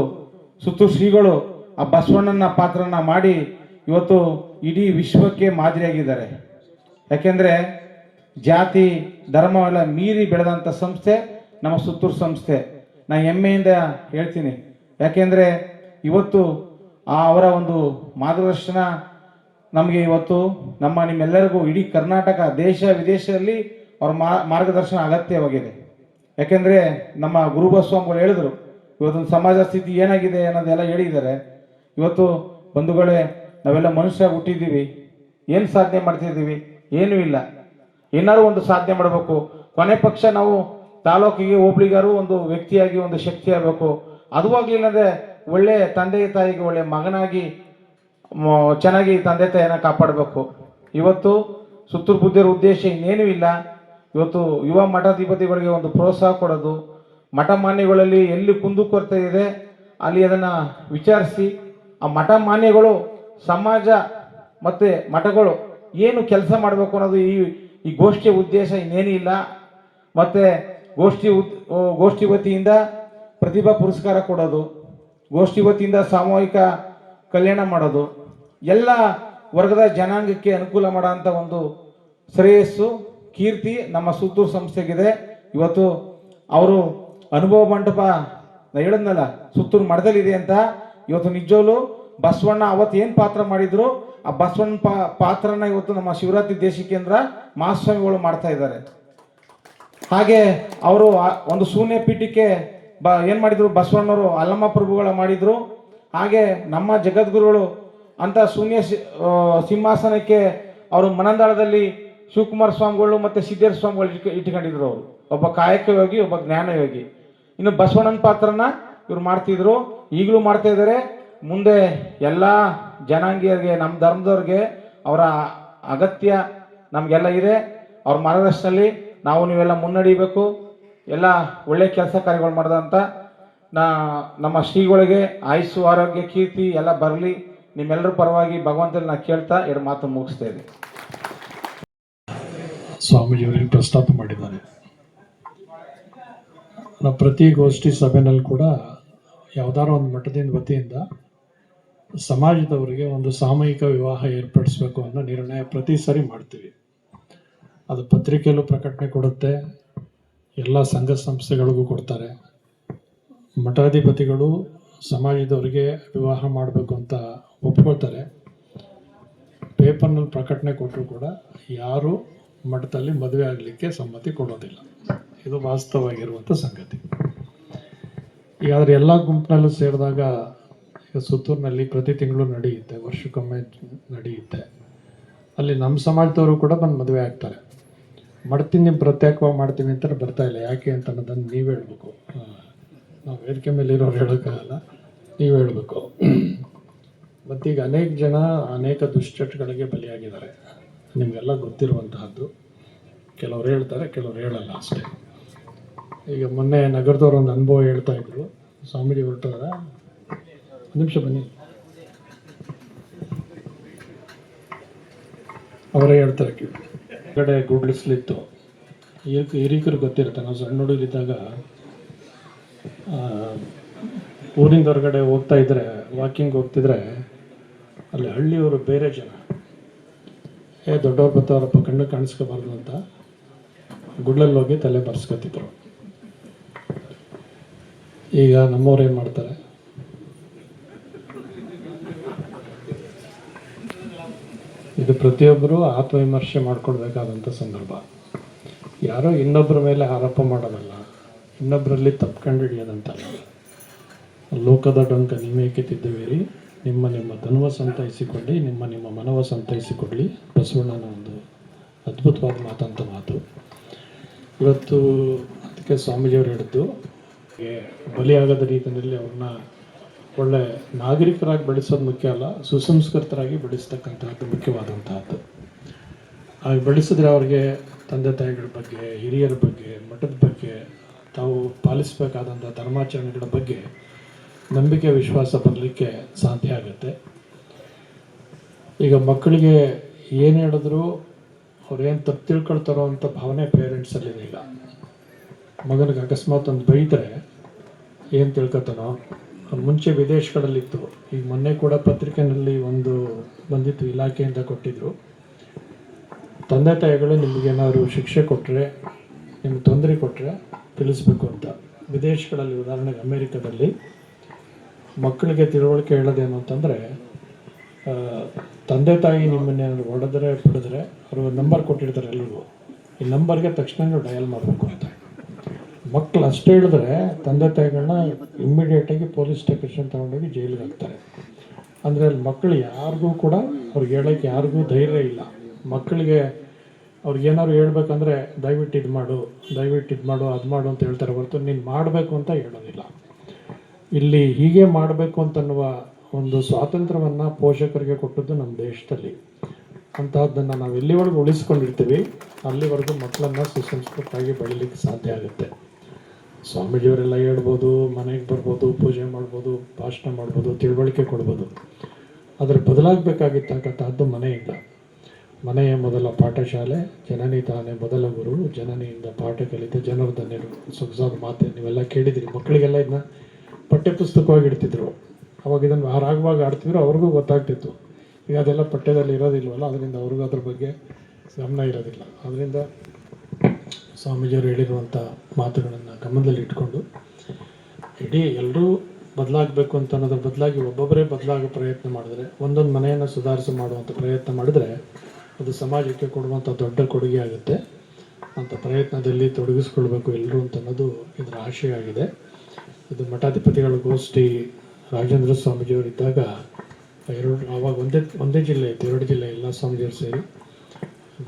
ಸುತ್ತು ಶ್ರೀಗಳು ಆ ಬಸವಣ್ಣನ ಪಾತ್ರನ ಮಾಡಿ ಇವತ್ತು ಇಡೀ ವಿಶ್ವಕ್ಕೆ ಮಾದರಿಯಾಗಿದ್ದಾರೆ. ಯಾಕೆಂದರೆ ಜಾತಿ, ಧರ್ಮವೆಲ್ಲ ಮೀರಿ ಬೆಳೆದಂಥ ಸಂಸ್ಥೆ ನಮ್ಮ ಸುತ್ತೂರು ಸಂಸ್ಥೆ. ನಾನು ಹೆಮ್ಮೆಯಿಂದ ಹೇಳ್ತೀನಿ. ಯಾಕೆಂದರೆ ಇವತ್ತು ಆ ಅವರ ಒಂದು ಮಾರ್ಗದರ್ಶನ ನಮಗೆ ಇವತ್ತು ನಮ್ಮ ನಿಮ್ಮೆಲ್ಲರಿಗೂ ಇಡೀ ಕರ್ನಾಟಕ ದೇಶ ವಿದೇಶದಲ್ಲಿ ಅವ್ರ ಮಾರ್ಗದರ್ಶನ ಅಗತ್ಯವಾಗಿದೆ ಯಾಕೆಂದರೆ ನಮ್ಮ ಗುರು ಹೇಳಿದರು ಇವತ್ತೊಂದು ಸಮಾಜ ಸ್ಥಿತಿ ಏನಾಗಿದೆ ಅನ್ನೋದೆಲ್ಲ ಹೇಳಿದ್ದಾರೆ. ಇವತ್ತು ಬಂಧುಗಳೇ, ನಾವೆಲ್ಲ ಮನುಷ್ಯ ಹುಟ್ಟಿದ್ದೀವಿ. ಏನು ಸಾಧನೆ ಮಾಡ್ತಿದ್ದೀವಿ? ಏನೂ ಇಲ್ಲ. ಏನಾದ್ರು ಒಂದು ಸಾಧನೆ ಮಾಡಬೇಕು. ಕೊನೆ ಪಕ್ಷ ನಾವು ತಾಲೂಕಿಗೆ ಹೋಬ್ಳಿಗಾರು ಒಂದು ವ್ಯಕ್ತಿಯಾಗಿ, ಒಂದು ಶಕ್ತಿ ಆಗಬೇಕು ಅದು ಆಗಲಿಲ್ಲ ಅಂದರೆ ಒಳ್ಳೆ ತಂದೆ ತಾಯಿಗೆ, ಒಳ್ಳೆ ಮಗನಾಗಿ ಚೆನ್ನಾಗಿ ತಂದೆ ತಾಯಿನ ಕಾಪಾಡಬೇಕು. ಇವತ್ತು ಸುತ್ತೂರು ಬುದ್ಧಿಯರ ಉದ್ದೇಶ ಇನ್ನೇನೂ ಇಲ್ಲ. ಇವತ್ತು ಯುವ ಮಠಾಧಿಪತಿಗಳಿಗೆ ಒಂದು ಪ್ರೋತ್ಸಾಹ ಕೊಡೋದು, ಮಠ ಮಾನ್ಯಗಳಲ್ಲಿ ಎಲ್ಲಿ ಕುಂದುಕೊರತೆ ಇದೆ, ಅಲ್ಲಿ ಅದನ್ನು ವಿಚಾರಿಸಿ, ಆ ಮಠ ಮಾನ್ಯಗಳು, ಸಮಾಜ ಮತ್ತು ಮಠಗಳು ಏನು ಕೆಲಸ ಮಾಡಬೇಕು ಅನ್ನೋದು ಈ ಈ ಗೋಷ್ಠಿಯ ಉದ್ದೇಶ ಇನ್ನೇನೂ ಇಲ್ಲ. ಮತ್ತು ಗೋಷ್ಠಿ ಉದ್- ಗೋಷ್ಠಿ ವತಿಯಿಂದ ಪ್ರತಿಭಾ ಪುರಸ್ಕಾರ ಕೊಡೋದು, ಗೋಷ್ಠಿ ವತಿಯಿಂದ ಸಾಮೂಹಿಕ ಕಲ್ಯಾಣ ಮಾಡೋದು. ಎಲ್ಲ ವರ್ಗದ ಜನಾಂಗಕ್ಕೆ ಅನುಕೂಲ ಮಾಡೋಂಥ ಒಂದು ಶ್ರೇಯಸ್ಸು, ಕೀರ್ತಿ ನಮ್ಮ ಸುತ್ತೂರು ಸಂಸ್ಥೆಗಿದೆ. ಇವತ್ತು ಅವರು ಅನುಭವ ಮಂಟಪ ಹೇಳಿದ್ನಲ್ಲ, ಸುತ್ತೂರು ಮಠದಲ್ಲಿದೆ ಅಂತ. ಇವತ್ತು ನಿಜವಲು ಬಸವಣ್ಣ ಅವತ್ತು ಏನು ಪಾತ್ರ ಮಾಡಿದ್ರು, ಆ ಬಸವಣ್ಣ ಪಾ, ಪಾತ್ರನ ಇವತ್ತು ನಮ್ಮ ಶಿವರಾತ್ರಿ ದೇಶಿಕೇಂದ್ರ ಮಹಾಸ್ವಾಮಿಗಳು ಮಾಡ್ತಾ ಇದ್ದಾರೆ. ಹಾಗೆ ಅವರು ಒಂದು ಶೂನ್ಯ ಪೀಠಕ್ಕೆ ಬ, ಏನು ಮಾಡಿದ್ರು ಬಸವಣ್ಣವರು ಅಲ್ಲಮ್ಮ ಪ್ರಭುಗಳ ಮಾಡಿದ್ರು. ಹಾಗೆ ನಮ್ಮ ಜಗದ್ಗುರುಗಳು ಅಂತ ಶೂನ್ಯ ಸಿಂಹಾಸನಕ್ಕೆ ಅವರು ಮನಂದಾಳದಲ್ಲಿ ಶಿವಕುಮಾರ ಸ್ವಾಮಿಗಳು ಮತ್ತು ಸಿದ್ದೇಶ್ವರ ಸ್ವಾಮಿಗಳು ಇಟ್ಕ- ಇಟ್ಕೊಂಡಿದ್ರು ಅವರು. ಒಬ್ಬ ಕಾಯಕ ಯೋಗಿ ಒಬ್ಬ ಜ್ಞಾನ ಯೋಗಿ ಇನ್ನು ಬಸವಣ್ಣನ ಪಾತ್ರನ ಇವ್ರು ಮಾಡ್ತಿದ್ರು. ಈಗಲೂ ಮಾಡ್ತಾ ಇದ್ದಾರೆ ಮುಂದೆ ಎಲ್ಲ ಜನಾಂಗೀಯರಿಗೆ ನಮ್ಮ ಧರ್ಮದವ್ರಿಗೆ ಅವರ ಅಗತ್ಯ ನಮಗೆಲ್ಲ ಇದೆ. ಅವ್ರ ಮಾರ್ಗದರ್ಶನಲ್ಲಿ ನಾವು ನೀವೆಲ್ಲ ಮುನ್ನಡಿಬೇಕು ಎಲ್ಲ ಒಳ್ಳೆ ಕೆಲಸ ಕಾರ್ಯಗಳು ಮಾಡ್ದಂತ ನಾ, ನಮ್ಮ ಶ್ರೀಗಳಿಗೆ ಆಯುಸ್ಸು ಆರೋಗ್ಯ, ಕೀರ್ತಿ ಎಲ್ಲ ಬರಲಿ. ನಿಮ್ಮೆಲ್ಲರ ಪರವಾಗಿ ಭಗವಂತನ ನಾ ಕೇಳ್ತಾ ಎರಡು ಮಾತು ಮುಗಿಸ್ತಾ ಸ್ವಾಮೀಜಿಯವರಿಗೆ ಪ್ರಸ್ತಾಪ ಮಾಡಿದ್ದಾರೆ? ನಾವು ಪ್ರತಿ ಗೋಷ್ಠಿ ಸಭೆನಲ್ಲಿ ಕೂಡ ಯಾವ್ದಾರು ಒಂದು ಮಠದಿಂದ ವತಿಯಿಂದ ಸಮಾಜದವರಿಗೆ ಒಂದು ಸಾಮೂಹಿಕ ವಿವಾಹ ಏರ್ಪಡಿಸಬೇಕು ಅನ್ನೋ ನಿರ್ಣಯ ಪ್ರತಿ ಸರಿ ಮಾಡ್ತೀವಿ. ಅದು ಪತ್ರಿಕೆಯಲ್ಲೂ ಪ್ರಕಟಣೆ ಕೊಡುತ್ತೆ, ಎಲ್ಲ ಸಂಘ ಸಂಸ್ಥೆಗಳಿಗೂ ಕೊಡ್ತಾರೆ. ಮಠಾಧಿಪತಿಗಳು ಸಮಾಜದವರಿಗೆ ವಿವಾಹ ಮಾಡಬೇಕು ಅಂತ ಒಪ್ಕೊಳ್ತಾರೆ. ಪೇಪರ್ನಲ್ಲಿ ಪ್ರಕಟಣೆ ಕೊಟ್ಟರು ಕೂಡ ಯಾರು ಮಠದಲ್ಲಿ ಮದುವೆ ಆಗಲಿಕ್ಕೆ ಸಮ್ಮತಿ ಕೊಡೋದಿಲ್ಲ. ಇದು ವಾಸ್ತವವಾಗಿರುವಂಥ ಸಂಗತಿ. ಈಗ ಆದರೆ ಎಲ್ಲ ಗುಂಪಿನಲ್ಲೂ ಸೇರಿದಾಗ ಸುತ್ತೂರಿನಲ್ಲಿ ಪ್ರತಿ ತಿಂಗಳು ನಡೆಯುತ್ತೆ, ವರ್ಷಕ್ಕೊಮ್ಮೆ ನಡೆಯುತ್ತೆ. ಅಲ್ಲಿ ನಮ್ಮ ಸಮಾಜದವರು ಕೂಡ ಬಂದು ಮದುವೆ ಆಗ್ತಾರೆ. ಮಡ್ತೀನಿ ನೀವು ಪ್ರತ್ಯೇಕವಾಗಿ ಮಾಡ್ತೀನಿ ಅಂತ ಬರ್ತಾ ಇಲ್ಲ. ಯಾಕೆ ಅಂತ ಅನ್ನೋದನ್ನು ನೀವು ಹೇಳಬೇಕು. ನಾವು ವೇದಿಕೆ ಮೇಲೆ ಇರೋರು ಹೇಳೋಕ್ಕಾಗಲ್ಲ. ನೀವು ಹೇಳಬೇಕು. ಮತ್ತೀಗ ಅನೇಕ ಜನ ಅನೇಕ ದುಶ್ಚಟಗಳಿಗೆ ಬಲಿಯಾಗಿದ್ದಾರೆ. ನಿಮಗೆಲ್ಲ ಗೊತ್ತಿರುವಂತಹದ್ದು. ಕೆಲವ್ರು ಹೇಳ್ತಾರೆ ಕೆಲವ್ರು ಹೇಳಲ್ಲ ಅಷ್ಟೇ. ಈಗ ಮೊನ್ನೆ ನಗರದವ್ರು ಒಂದು ಅನುಭವ ಹೇಳ್ತಾ ಇದ್ರು. ಸ್ವಾಮೀಜಿ ಹೊರಟದ್ರ ಒಂದು ನಿಮಿಷ ಬನ್ನಿ. ಅವರೇ ಹೇಳ್ತಾರೆ ಕಡೆ ಗುಡ್ಲಿಸ್ಲಿತ್ತು. ಈಗ ಹಿರಿಕರು ಗೊತ್ತಿರುತ್ತೆ. ನಾವು ಸಣ್ಣ ಹುಡುಗರಿದ್ದಾಗ ಊರಿಂದ ಹೊರಗಡೆ ಹೋಗ್ತಾ ಇದ್ರೆ ವಾಕಿಂಗ್ ಹೋಗ್ತಿದ್ರೆ ಅಲ್ಲಿ ಹಳ್ಳಿಯವರು ಬೇರೆ ಜನ. ಏ, ದೊಡ್ಡವ್ರು ಬರ್ತಾವ್ರಪ್ಪ ಕಣ್ಣು ಕಾಣಿಸ್ಕೋಬಾರ್ದು ಅಂತ ಗುಡ್ಲಲ್ಲಿ ಹೋಗಿ ತಲೆ ಬರ್ಸ್ಕೊತಿದ್ರು. ಈಗ ನಮ್ಮವ್ರು ಏನು ಮಾಡ್ತಾರೆ? ಇದು ಪ್ರತಿಯೊಬ್ಬರು ಆತ್ಮವಿಮರ್ಶೆ ಮಾಡ್ಕೊಳ್ಬೇಕಾದಂಥ ಸಂದರ್ಭ. ಯಾರೋ ಇನ್ನೊಬ್ಬರ ಮೇಲೆ ಆರೋಪ ಮಾಡೋದಲ್ಲ ಇನ್ನೊಬ್ಬರಲ್ಲಿ ತಪ್ಪು ಕಂಡುಹಿಡಿಯೋದಂತಲ್ಲ ಲೋಕದ ಡೊಂಕ ನೀವೇಕೆ ತಿದ್ದುವಿರಿ ನಿಮ್ಮ ನಿಮ್ಮ ಧನುವ ಸಂತೈಸಿಕೊಳ್ಳಿ ನಿಮ್ಮ ನಿಮ್ಮ ಮನವ ಸಂತೈಸಿಕೊಳ್ಳಿ. ಬಸವಣ್ಣನ ಒಂದು ಅದ್ಭುತವಾದ ಮಾತಂತ ಮಾತು. ಇವತ್ತು ಅದಕ್ಕೆ ಸ್ವಾಮೀಜಿಯವರು ಏ, ಬಲಿಯಾಗದ ರೀತಿಯಲ್ಲಿ ಅವ್ರನ್ನ ಒಳ್ಳೆ ನಾಗರಿಕರಾಗಿ ಬೆಳೆಸೋದು ಮುಖ್ಯ ಅಲ್ಲ ಸುಸಂಸ್ಕೃತರಾಗಿ ಬೆಳೆಸ್ತಕ್ಕಂಥದ್ದು ಮುಖ್ಯವಾದಂತಹದ್ದು. ಹಾಗೆ ಬೆಳೆಸಿದ್ರೆ ಅವ್ರಿಗೆ ತಂದೆ ತಾಯಿಗಳ ಬಗ್ಗೆ ಹಿರಿಯರ ಬಗ್ಗೆ ಮಠದ ಬಗ್ಗೆ ತಾವು ಪಾಲಿಸಬೇಕಾದಂಥ ಧರ್ಮಾಚರಣೆಗಳ ಬಗ್ಗೆ ನಂಬಿಕೆ, ವಿಶ್ವಾಸ ಬರಲಿಕ್ಕೆ ಸಾಧ್ಯ ಆಗುತ್ತೆ. ಈಗ ಮಕ್ಕಳಿಗೆ ಏನು ಹೇಳಿದ್ರು, ಅವ್ರೇನು ತಪ್ಪು ತಿಳ್ಕೊಳ್ತಾರೋ ಅಂತ ಭಾವನೆ ಪೇರೆಂಟ್ಸಲ್ಲಿದೆ ಈಗ. ಮಗನಿಗೆ ಅಕಸ್ಮಾತ್ ಒಂದು ಬೈದರೆ ಏನು ತಿಳ್ಕೊತಾನೋ ಮುಂಚೆ ವಿದೇಶಗಳಲ್ಲಿತ್ತು. ಈಗ ಮೊನ್ನೆ ಕೂಡ ಪತ್ರಿಕೆಯಲ್ಲಿ ಒಂದು ಬಂದಿತ್ತು, ಇಲಾಖೆಯಿಂದ ಕೊಟ್ಟಿದ್ರು. ತಂದೆ ತಾಯಿಗಳು ನಿಮಗೇನಾದ್ರು ಶಿಕ್ಷೆ ಕೊಟ್ಟರೆ ನಿಮ್ಗೆ ತೊಂದರೆ ಕೊಟ್ಟರೆ ತಿಳಿಸ್ಬೇಕು ಅಂತ. ವಿದೇಶಗಳಲ್ಲಿ, ಉದಾಹರಣೆಗೆ ಅಮೇರಿಕದಲ್ಲಿ ಮಕ್ಕಳಿಗೆ ತಿಳುವಳಿಕೆ ಹೇಳೋದೇನು ಅಂತಂದರೆ ತಂದೆ ತಾಯಿ ನಿಮ್ಮನ್ನ ಹೊಡೆದ್ರೆ, ಬಿಡಿದ್ರೆ ಅವರು ನಂಬರ್ ಕೊಟ್ಟಿರ್ತಾರೆ ಎಲ್ರಿಗೂ. ಈ ನಂಬರ್ಗೆ ತಕ್ಷಣ ಡಯಲ್ ಮಾಡಬೇಕು ಅಂತ. ಮಕ್ಕಳು ಅಷ್ಟೇ ಹೇಳಿದ್ರೆ ತಂದೆ ತಾಯಿಗಳನ್ನ ಇಮ್ಮಿಡಿಯೇಟಾಗಿ ಪೊಲೀಸ್ ಸ್ಟೇಷನ್ ತಗೊಂಡೋಗಿ ಜೈಲಿಗೆ ಹಾಕ್ತಾರೆ. ಅಂದರೆ ಅಲ್ಲಿ ಮಕ್ಕಳು ಯಾರಿಗೂ ಕೂಡ ಅವ್ರಿಗೆ ಹೇಳೋಕ್ಕೆ ಯಾರಿಗೂ ಧೈರ್ಯ ಇಲ್ಲ. ಮಕ್ಕಳಿಗೆ ಅವ್ರಿಗೆ ಏನಾದ್ರು ಹೇಳ್ಬೇಕಂದ್ರೆ, ದಯವಿಟ್ಟು ಇದು ಮಾಡು ದಯವಿಟ್ಟು ಇದು ಮಾಡು ಅದು ಮಾಡು ಅಂತ ಹೇಳ್ತಾರೆ ಹೊರತು ನೀನು ಮಾಡಬೇಕು ಅಂತ ಹೇಳೋದಿಲ್ಲ. ಇಲ್ಲಿ ಹೀಗೆ ಮಾಡಬೇಕು ಅಂತನ್ನುವ ಒಂದು ಸ್ವಾತಂತ್ರ್ಯವನ್ನು ಪೋಷಕರಿಗೆ ಕೊಟ್ಟದ್ದು ನಮ್ಮ ದೇಶದಲ್ಲಿ. ಅಂತಹದ್ದನ್ನು ನಾವು ಎಲ್ಲಿವರೆಗೂ ಉಳಿಸ್ಕೊಂಡಿರ್ತೀವಿ, ಅಲ್ಲಿವರೆಗೂ ಮಕ್ಕಳನ್ನು ಸುಸಂಸ್ಕೃತವಾಗಿ ಬೆಳೀಲಿಕ್ಕೆ ಸಾಧ್ಯ ಆಗುತ್ತೆ. ಸ್ವಾಮೀಜಿಯವರೆಲ್ಲ ಹೇಳ್ಬೋದು, ಮನೆಗೆ ಬರ್ಬೋದು, ಪೂಜೆ ಮಾಡ್ಬೋದು, ಭಾಷಣ ಮಾಡ್ಬೋದು, ತಿಳುವಳಿಕೆ ಕೊಡ್ಬೋದು. ಅದರ ಬದಲಾಗಬೇಕಾಗಿರ್ತಕ್ಕಂಥದ್ದು ಮನೆಯಿಂದ. ಮನೆಯ ಮೊದಲ ಪಾಠಶಾಲೆ, ಜನನಿ ತಾನೇ ಮೊದಲ ಗುರು, ಜನನಿಯಿಂದ ಪಾಠ ಕಲಿತ ಜನರದನ್ನೇರು ಸೊಗಸಾದ ಮಾತೆ, ನೀವೆಲ್ಲ ಕೇಳಿದಿರಿ, ಮಕ್ಕಳಿಗೆಲ್ಲ ಇದನ್ನ ಪಠ್ಯಪುಸ್ತಕವಾಗಿ ಇಡ್ತಿದ್ರು ಅವಾಗ ಇದನ್ನು ಆರಾಗವಾಗಿ ಆಡ್ತಿದ್ರು, ಅವ್ರಿಗೂ ಗೊತ್ತಾಗ್ತಿತ್ತು. ಈಗ ಅದೆಲ್ಲ ಪಠ್ಯದಲ್ಲಿ ಇರೋದಿಲ್ವಲ್ಲ, ಅದರಿಂದ ಅವ್ರಿಗೂ ಅದ್ರ ಬಗ್ಗೆ ಗಮನ ಇರೋದಿಲ್ಲ. ಅದರಿಂದ ಸ್ವಾಮೀಜಿಯವರು ಹೇಳಿರುವಂಥ ಮಾತುಗಳನ್ನು ಗಮನದಲ್ಲಿ ಇಟ್ಕೊಂಡು, ಇಡೀ ಎಲ್ಲರೂ ಬದಲಾಗಬೇಕು ಅಂತ ಅನ್ನೋದ್ರ ಬದಲಾಗಿ ಒಬ್ಬೊಬ್ಬರೇ ಬದಲಾಗೋ ಪ್ರಯತ್ನ ಮಾಡಿದ್ರೆ, ಒಂದೊಂದು ಮನೆಯನ್ನು ಸುಧಾರಿಸಿ ಮಾಡುವಂಥ ಪ್ರಯತ್ನ ಮಾಡಿದ್ರೆ, ಅದು ಸಮಾಜಕ್ಕೆ ಕೊಡುವಂಥ ದೊಡ್ಡ ಕೊಡುಗೆ ಆಗುತ್ತೆ. ಅಂತ ಪ್ರಯತ್ನದಲ್ಲಿ ತೊಡಗಿಸ್ಕೊಳ್ಬೇಕು ಎಲ್ಲರೂ ಅಂತ ಅನ್ನೋದು ಇದರ ಆಶಯ ಆಗಿದೆ ಇದು ಮಠಾಧಿಪತಿಗಳ ಗೋಷ್ಠಿ ರಾಜೇಂದ್ರ ಸ್ವಾಮೀಜಿಯವರು ಇದ್ದಾಗ ಎರಡು ಆವಾಗ ಒಂದೇ ಒಂದೇ ಜಿಲ್ಲೆ ಇತ್ತು, ಎರಡು ಜಿಲ್ಲೆ ಎಲ್ಲ ಸ್ವಾಮೀಜಿಯವರು ಸೇರಿ.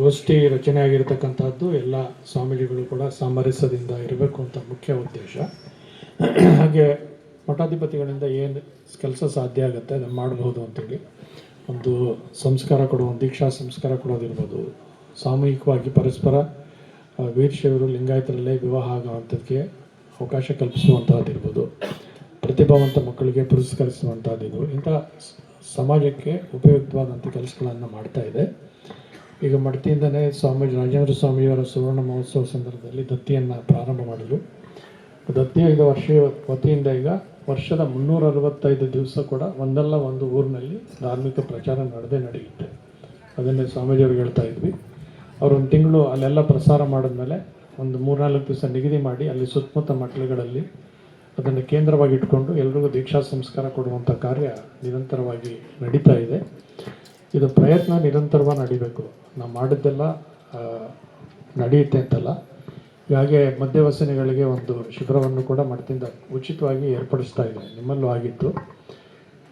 ಗೋಷ್ಠಿ ರಚನೆ ಆಗಿರತಕ್ಕಂಥದ್ದು ಎಲ್ಲ ಸ್ವಾಮೀಜಿಗಳು ಕೂಡ ಸಾಮರಸ್ಯದಿಂದ ಇರಬೇಕು ಅಂತ ಮುಖ್ಯ ಉದ್ದೇಶ. ಹಾಗೆ ಮಠಾಧಿಪತಿಗಳಿಂದ ಏನು ಕೆಲಸ ಸಾಧ್ಯ ಆಗುತ್ತೆ ಅದನ್ನು ಮಾಡಬಹುದು ಅಂತೇಳಿ ಒಂದು ಸಂಸ್ಕಾರ ಕೊಡೋ ಒಂದು ದೀಕ್ಷಾ ಸಂಸ್ಕಾರ ಕೊಡೋದಿರ್ಬೋದು. ಸಾಮೂಹಿಕವಾಗಿ ಪರಸ್ಪರ ವೀರಶೈವರು ಲಿಂಗಾಯತರಲ್ಲೇ ವಿವಾಹ ಆಗುವಂಥದ್ದಕ್ಕೆ ಅವಕಾಶ ಕಲ್ಪಿಸುವಂತಹದ್ದಿರ್ಬೋದು, ಪ್ರತಿಭಾವಂತ ಮಕ್ಕಳಿಗೆ ಪುರಸ್ಕರಿಸುವಂಥದ್ದು ಇಂಥ ಸಮಾಜಕ್ಕೆ ಉಪಯುಕ್ತವಾದಂಥ ಕೆಲಸಗಳನ್ನು ಮಾಡ್ತಾ ಇದೆ. ಈಗ ಮಡತಿಯಿಂದನೇ ಸ್ವಾಮೀಜಿ, ರಾಜೇಂದ್ರ ಸ್ವಾಮಿಯವರ ಸುವರ್ಣ ಮಹೋತ್ಸವ ಸಂದರ್ಭದಲ್ಲಿ ದತ್ತಿಯನ್ನು ಪ್ರಾರಂಭ ಮಾಡಿದರು. ದತ್ತಿ ಈಗ ವರ್ಷ ವತಿಯಿಂದ ಈಗ ವರ್ಷದ ಮುನ್ನೂರ ಅರವತ್ತೈದು ದಿವಸ ಕೂಡ ಒಂದಲ್ಲ ಒಂದು ಊರಿನಲ್ಲಿ ಧಾರ್ಮಿಕ ಪ್ರಚಾರ ನಡೆದೇ ನಡೆಯುತ್ತೆ. ಅದನ್ನೇ ಸ್ವಾಮೀಜಿಯವ್ರಿಗೆ ಹೇಳ್ತಾ ಇದ್ವಿ. ಅವ್ರೊಂದು ತಿಂಗಳು ಅಲ್ಲೆಲ್ಲ ಪ್ರಸಾರ ಮಾಡಿದ್ಮೇಲೆ ಒಂದು ಮೂರ್ನಾಲ್ಕು ದಿವಸ ನಿಗದಿ ಮಾಡಿ ಅಲ್ಲಿ ಸುತ್ತಮುತ್ತ ಮಕ್ಕಳುಗಳಲ್ಲಿ ಅದನ್ನು ಕೇಂದ್ರವಾಗಿ ಇಟ್ಕೊಂಡು ಎಲ್ರಿಗೂ ದೀಕ್ಷಾ ಸಂಸ್ಕಾರ ಕೊಡುವಂಥ ಕಾರ್ಯ ನಿರಂತರವಾಗಿ ನಡೀತಾ ಇದೆ. ಇದು ಪ್ರಯತ್ನ ನಿರಂತರವಾಗಿ ನಡಿಬೇಕು. ನಾವು ಮಾಡಿದ್ದೆಲ್ಲ ನಡೆಯುತ್ತೆ ಅಂತಲ್ಲ. ಹಾಗೆ ಮದ್ಯವಸನಿಗಳಿಗೆ ಒಂದು ಶಿಬಿರವನ್ನು ಕೂಡ ಮಠದಿಂದ ಉಚಿತವಾಗಿ ಏರ್ಪಡಿಸ್ತಾ ಇದೆ. ನಿಮ್ಮಲ್ಲೂ ಆಗಿತ್ತು.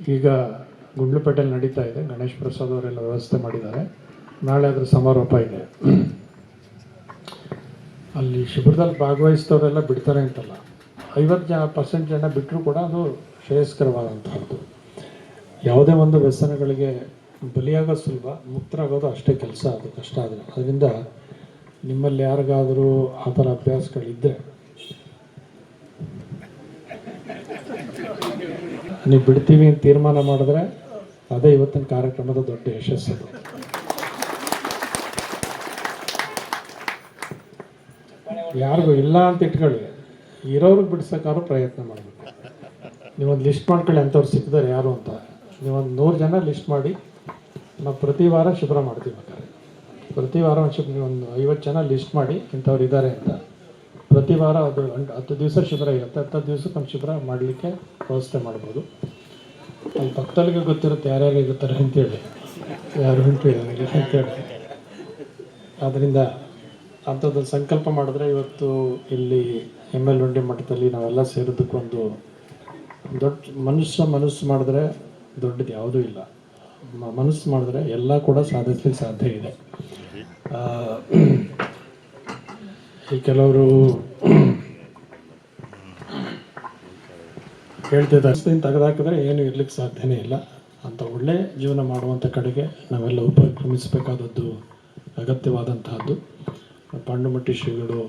ಈಗ ಗುಂಡ್ಲುಪೇಟೆಯಲ್ಲಿ ನಡೀತಾ ಇದೆ. ಗಣೇಶ್ ಪ್ರಸಾದ್ ಅವರೆಲ್ಲ ವ್ಯವಸ್ಥೆ ಮಾಡಿದ್ದಾರೆ. ನಾಳೆ ಅದರ ಸಮಾರೋಪ ಇದೆ. ಅಲ್ಲಿ ಶಿಬಿರದಲ್ಲಿ ಭಾಗವಹಿಸಿದವರೆಲ್ಲ ಬಿಡ್ತಾರೆ ಅಂತಲ್ಲ. ಐವತ್ತು ಜನ ಪರ್ಸೆಂಟ್ ಜನ ಬಿಟ್ಟರೂ ಕೂಡ ಅದು ಶ್ರೇಯಸ್ಕರವಾದಂಥದ್ದು ಯಾವುದೇ ಒಂದು ವ್ಯಸನಗಳಿಗೆ ಬಲಿಯಾಗೋ ಸುಲಭ, ಮುಕ್ತರಾಗೋದು ಅಷ್ಟೇ ಕೆಲಸ, ಅದು ಕಷ್ಟ ಆದರೆ. ಅದರಿಂದ ನಿಮ್ಮಲ್ಲಿ ಯಾರಿಗಾದರೂ ಆ ಥರ ಅಭ್ಯಾಸಗಳಿದ್ದರೆ ನೀವು ಬಿಡ್ತೀವಿ ಅಂತ ತೀರ್ಮಾನ ಮಾಡಿದ್ರೆ ಅದೇ ಇವತ್ತಿನ ಕಾರ್ಯಕ್ರಮದ ದೊಡ್ಡ ಯಶಸ್ಸು ಯಾರಿಗೂ ಇಲ್ಲ ಅಂತ ಇಟ್ಕೊಳ್ಳಿ. ಇರೋರಿಗೆ ಬಿಡ್ಸೋಕ್ಕಾದ್ರೂ ಪ್ರಯತ್ನ ಮಾಡಬೇಕು. ನೀವೊಂದು ಲಿಸ್ಟ್ ಮಾಡ್ಕೊಳ್ಳಿ ಅಂಥವ್ರು ಸಿಕ್ಕಿದ್ದಾರೆ, ಯಾರು ಅಂತ. ನೀವೊಂದು ನೂರು ಜನ ಲಿಸ್ಟ್ ಮಾಡಿ, ನಾವು ಪ್ರತಿ ವಾರ ಶುಭ್ರ ಮಾಡ್ತೀವಿ ಬೇಕಾದ್ರೆ ಪ್ರತಿ ವಾರ ಒಂದು ಶುಭ್ರ ಒಂದು ಐವತ್ತು ಜನ ಲಿಸ್ಟ್ ಮಾಡಿ ಇಂಥವ್ರು ಇದ್ದಾರೆ ಅಂತ. ಪ್ರತಿ ವಾರ ಅದು ಹತ್ತು ದಿವಸ ಶುಭ್ರ ಇರುತ್ತೆ. ಹತ್ತು ದಿವಸಕ್ಕೆ ಒಂದು ಶುಭ್ರ ಮಾಡಲಿಕ್ಕೆ ವ್ಯವಸ್ಥೆ ಮಾಡ್ಬೋದು. ಅಲ್ಲಿ ಪಕ್ಕದಲ್ಲಿಗೆ ಗೊತ್ತಿರುತ್ತೆ ಯಾರ್ಯಾರು ಇರ್ತಾರೆ ಅಂತೇಳಿ ಯಾರು ಉಂಟು ನನಗೆ ಅಂತೇಳಿ ಆದ್ದರಿಂದ ಅಂಥದ್ದೊಂದು ಸಂಕಲ್ಪ ಮಾಡಿದ್ರೆ ಇವತ್ತು ಇಲ್ಲಿ ಎಂ ಎಲ್ ಉಂಡಿ ಮಠದಲ್ಲಿ ನಾವೆಲ್ಲ ಸೇರೋದಕ್ಕೊಂದು ದೊಡ್ಡ ಮನುಷ್ಯ ಮನಸ್ಸು ಮಾಡಿದ್ರೆ ದೊಡ್ಡದು ಯಾವುದೂ ಇಲ್ಲ. ಮನಸ್ಸು ಮಾಡಿದ್ರೆ ಎಲ್ಲ ಕೂಡ ಸಾಧಿಸ್ಲಿಕ್ಕೆ ಸಾಧ್ಯ ಇದೆ. ಈ ಕೆಲವರು ಹೇಳ್ತಿದ್ದ ತೆಗೆದಾಕಿದ್ರೆ ಏನು ಇರ್ಲಿಕ್ಕೆ ಸಾಧ್ಯನೇ ಇಲ್ಲ. ಅಂತ ಒಳ್ಳೆ ಜೀವನ ಮಾಡುವಂಥ ಕಡೆಗೆ ನಾವೆಲ್ಲ ಉಪಕ್ರಮಿಸಬೇಕಾದದ್ದು ಅಗತ್ಯವಾದಂತಹದ್ದು. ಪಾಂಡುಮಟ್ಟಿ ಶ್ರೀಗಳು,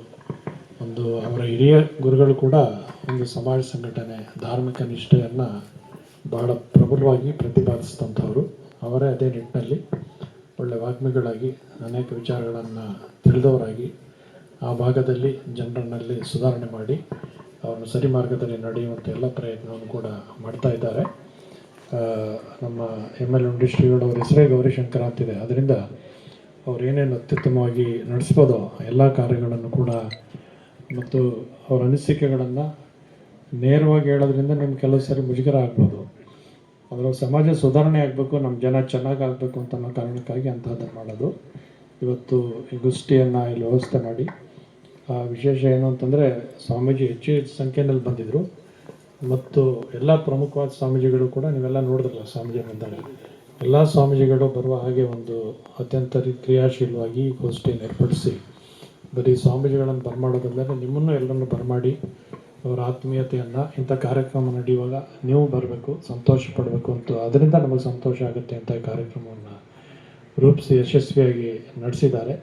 ಒಂದು ಅವರ ಹಿರಿಯ ಗುರುಗಳು ಕೂಡ ಒಂದು ಸಮಾಜ ಸಂಘಟನೆ, ಧಾರ್ಮಿಕ ನಿಷ್ಠೆಯನ್ನು ಬಹಳ ಪ್ರಬಲವಾಗಿ ಪ್ರತಿಪಾದಿಸಿದಂಥವರು. ಅವರೇ ಅದೇ ನಿಟ್ಟಿನಲ್ಲಿ ಒಳ್ಳೆ ವಾಗ್ಮಿಗಳಾಗಿ, ಅನೇಕ ವಿಚಾರಗಳನ್ನು ತಿಳಿದವರಾಗಿ ಆ ಭಾಗದಲ್ಲಿ ಜನರನ್ನಲ್ಲಿ ಸುಧಾರಣೆ ಮಾಡಿ ಅವರನ್ನು ಸರಿ ಮಾರ್ಗದಲ್ಲಿ ನಡೆಯುವಂಥ ಎಲ್ಲ ಪ್ರಯತ್ನವನ್ನು ಕೂಡ ಮಾಡ್ತಾ ಇದ್ದಾರೆ. ನಮ್ಮ ಎಂ ಎಲ್ ಉಂಡಿ ಶ್ರೀಗಳವರ ಹೆಸರೇ ಗೌರಿಶಂಕರ ಅಂತಿದೆ. ಅದರಿಂದ ಅವ್ರು ಏನೇನು ಅತ್ಯುತ್ತಮವಾಗಿ ನಡೆಸ್ಬೋದೋ ಎಲ್ಲ ಕಾರ್ಯಗಳನ್ನು ಕೂಡ ಮತ್ತು ಅವರ ಅನಿಸಿಕೆಗಳನ್ನು ನೇರವಾಗಿ ಹೇಳೋದ್ರಿಂದ ನಿಮ್ಗೆ ಕೆಲವು ಸರಿ ಮುಜುಗರ ಆಗ್ಬೋದು. ಅದರ ಸಮಾಜ ಸುಧಾರಣೆ ಆಗಬೇಕು ನಮ್ಮ ಜನ ಚೆನ್ನಾಗಿ ಆಗಬೇಕು ಅಂತ ಅನ್ನೋ ಕಾರಣಕ್ಕಾಗಿ ಅಂತಹದ್ದನ್ನು ಮಾಡೋದು. ಇವತ್ತು ಈ ಗೋಷ್ಠಿಯನ್ನು ಇಲ್ಲಿ ವ್ಯವಸ್ಥೆ ಮಾಡಿ. ಆ ವಿಶೇಷ ಏನು ಅಂತಂದರೆ ಸ್ವಾಮೀಜಿ ಹೆಚ್ಚು ಹೆಚ್ಚು ಸಂಖ್ಯೆಯಲ್ಲಿ ಬಂದಿದ್ದರು ಮತ್ತು ಎಲ್ಲ ಪ್ರಮುಖವಾದ ಸ್ವಾಮೀಜಿಗಳು ಕೂಡ ನೀವೆಲ್ಲ ನೋಡಿದ್ರಲ್ಲ ಸ್ವಾಮೀಜಿ ಬಂದಾಗ ಎಲ್ಲ ಸ್ವಾಮೀಜಿಗಳು ಬರುವ ಹಾಗೆ ಒಂದು ಅತ್ಯಂತ ಕ್ರಿಯಾಶೀಲವಾಗಿ ಈ ಗೋಷ್ಠಿಯನ್ನು ಏರ್ಪಡಿಸಿ, ಬರೀ ಸ್ವಾಮೀಜಿಗಳನ್ನು ಬರಮಾಡೋದಲ್ಲದೆ ನಿಮ್ಮನ್ನು ಎಲ್ಲರನ್ನು ಬರಮಾಡಿ ಅವರ ಆತ್ಮೀಯತೆಯನ್ನು ಇಂಥ ಕಾರ್ಯಕ್ರಮ ನಡೆಯುವಾಗ ನೀವು ಬರಬೇಕು, ಸಂತೋಷ ಪಡಬೇಕು ಅಂತ, ಅದರಿಂದ ನಮಗೆ ಸಂತೋಷ ಆಗುತ್ತೆ ಅಂತ ಕಾರ್ಯಕ್ರಮವನ್ನು ರೂಪಿಸಿ ಯಶಸ್ವಿಯಾಗಿ ನಡೆಸಿದ್ದಾರೆ.